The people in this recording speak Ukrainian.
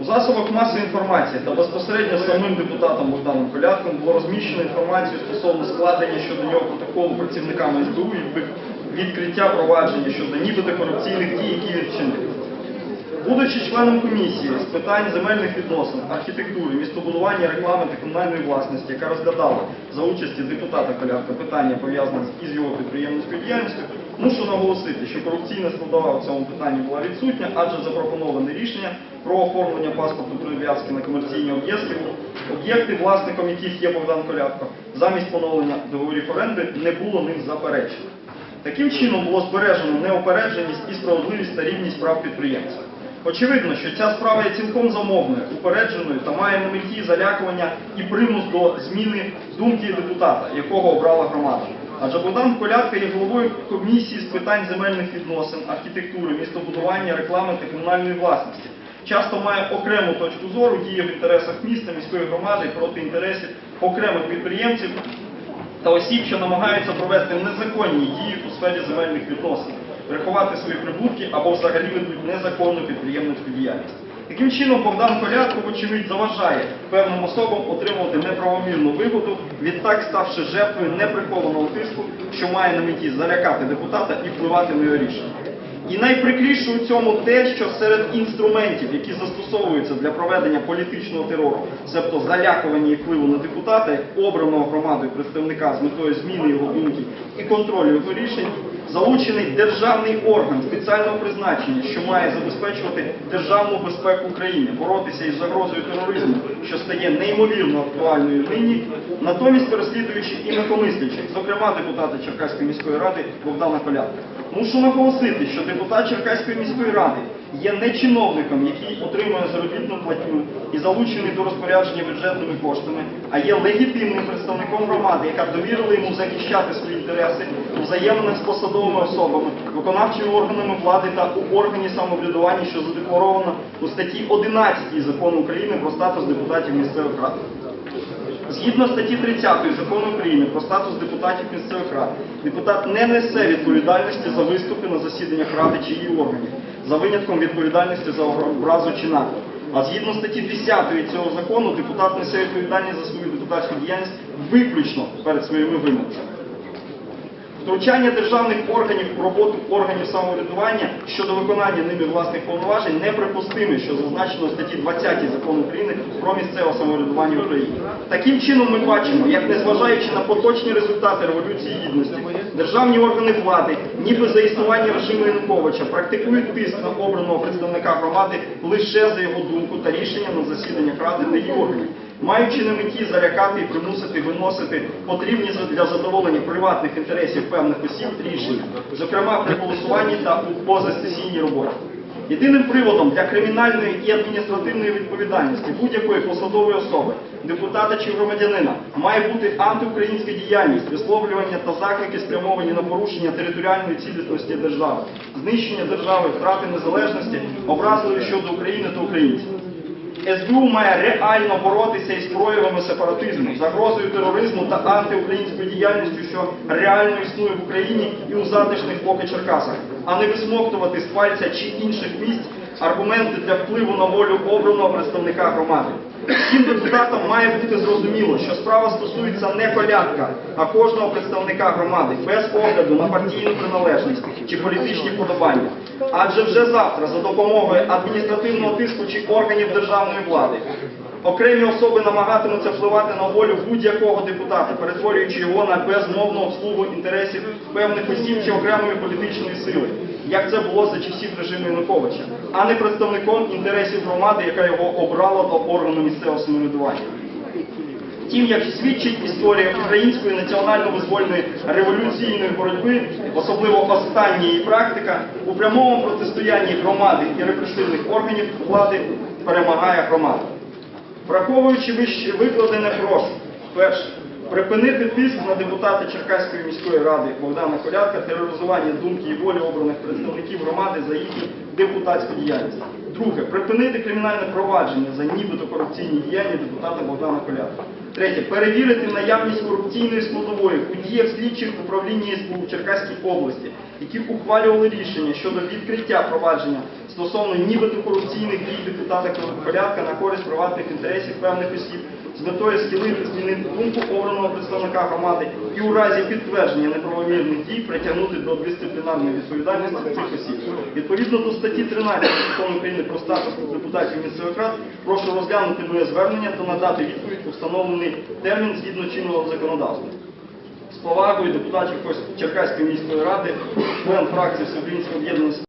У засобах масової інформації та безпосередньо самим депутатом Богданом Колядком було розміщено інформацію стосовно складення щодо нього протоколу працівниками СБУ і відкриття провадження щодо нібито корупційних дій, які він вчинив. Будучи членом комісії з питань земельних відносин, архітектури, містобудування, реклами та комунальної власності, яка розглядала за участі депутата Колядка питання пов'язане із його підприємницькою діяльністю, мушу наголосити, що корупційна складова в цьому питанні була відсутня, адже запропоноване рішення про оформлення паспорту прив'язки на комерційні об'єкти, об'єкти, власником яких є Богдан Колядко, замість поновлення договорів оренди не було ним заперечено. Таким чином було збережено неопередженість і справедливість та рівність прав підприємця. Очевидно, що ця справа є цілком замовною, упередженою та має на меті залякування і примус до зміни думки депутата, якого обрала громада. Адже Богдан Колядка є головою комісії з питань земельних відносин, архітектури, містобудування, реклами та комунальної власності. Часто має окрему точку зору, діє в інтересах міста, міської громади проти інтересів окремих підприємців та осіб, що намагаються провести незаконні дії у сфері земельних відносин, приховати свої прибутки або взагалі ведуть незаконну підприємницьку діяльність. Таким чином, Богдан Колядко, вочевидь, заважає певним особам отримувати неправомірну вигоду, відтак ставши жертвою неприхованого тиску, що має на меті залякати депутата і впливати на його рішення. І найприкріше у цьому те, що серед інструментів, які застосовуються для проведення політичного терору, себто залякування і впливу на депутата, обраного громадою представника з метою зміни його думки і контролю його рішень, залучений державний орган спеціального призначення, що має забезпечувати державну безпеку України, боротися із загрозою тероризму, що стає неймовірно актуальною нині, натомість переслідуючи інакомислячих, зокрема депутата Черкаської міської ради Богдана Колядка. Мушу наголосити, що депутат Черкаської міської ради є не чиновником, який отримує заробітну платню і залучений до розпорядження бюджетними коштами, а є легітимним представником громади, яка довірила йому захищати свої інтереси у взаєминах з посадовими особами, виконавчими органами влади та у органі самоврядування, що задекларовано у статті 11 закону України про статус депутатів місцевих рад. Згідно статті 30 закону України про статус депутатів місцевих рад, депутат не несе відповідальності за виступи на засіданнях ради чи її органів, за винятком відповідальності за образу чи наклеп. А згідно статті 10 цього закону, депутат несе відповідальність за свою депутатську діяльність виключно перед своїми виборцями. Втручання державних органів в роботу органів самоврядування щодо виконання ними власних повноважень неприпустиме, що зазначено в статті 20 закону України про місцеве самоврядування в Україні. Таким чином ми бачимо, як незважаючи на поточні результати Революції Гідності, державні органи влади, ніби за існування режиму Януковича, практикують тиск на обраного представника громади лише за його думку та рішення на засіданнях ради та її органів маючи на меті залякати і примусити виносити потрібні для задоволення приватних інтересів певних осіб рішення, зокрема при голосуванні та у позасесійній роботі. Єдиним приводом для кримінальної і адміністративної відповідальності будь-якої посадової особи, депутата чи громадянина має бути антиукраїнська діяльність, висловлювання та заклики спрямовані на порушення територіальної цілісності держави, знищення держави, втрати незалежності, образливі щодо України та українців. СБУ має реально боротися із проявами сепаратизму, загрозою тероризму та антиукраїнською діяльністю, що реально існує в Україні і у затишних поки Черкасах, а не висмоктувати з пальця чи інших місць аргументи для впливу на волю обраного представника громади. Всім депутатам має бути зрозуміло, що справа стосується не колядка, а кожного представника громади, без огляду на партійну приналежність чи політичні вподобання. Адже вже завтра за допомогою адміністративного тиску чи органів державної влади окремі особи намагатимуться впливати на волю будь-якого депутата, перетворюючи його на безмовну обслугу інтересів певних осіб чи окремої політичної сили, як це було за часів режиму Януковича, а не представником інтересів громади, яка його обрала до органу місцевого самоврядування. Втім, як свідчить історія української національно-визвольної революційної боротьби, особливо остання її практика, у прямому протистоянні громади і репресивних органів влади перемагає громада. Враховуючи вище викладене, прошу перше припинити тиск на депутата Черкаської міської ради Богдана Колядка, тероризування думки і волі обраних представників громади за їхню депутатську діяльність. Друге, припинити кримінальне провадження за нібито корупційні діяння депутата Богдана Колядка. Третє, перевірити наявність корупційної складової у діях слідчих управління СБУ в Черкаській області, які ухвалювали рішення щодо відкриття провадження стосовно нібито корупційних дій депутата Порядка на користь приватних інтересів певних осіб з метою схилити змінити думку обраного представника громади і у разі підтвердження неправомірних дій притягнути до дисциплінарної відповідальності цих осіб. Відповідно до статті 13 Закону України про статус депутатів місцевих рад, прошу розглянути моє звернення та надати відповідь у встановлений термін згідно чинного законодавства. З повагою депутатів Черкаської міської ради, член фракції Всеукраїнського об'єднання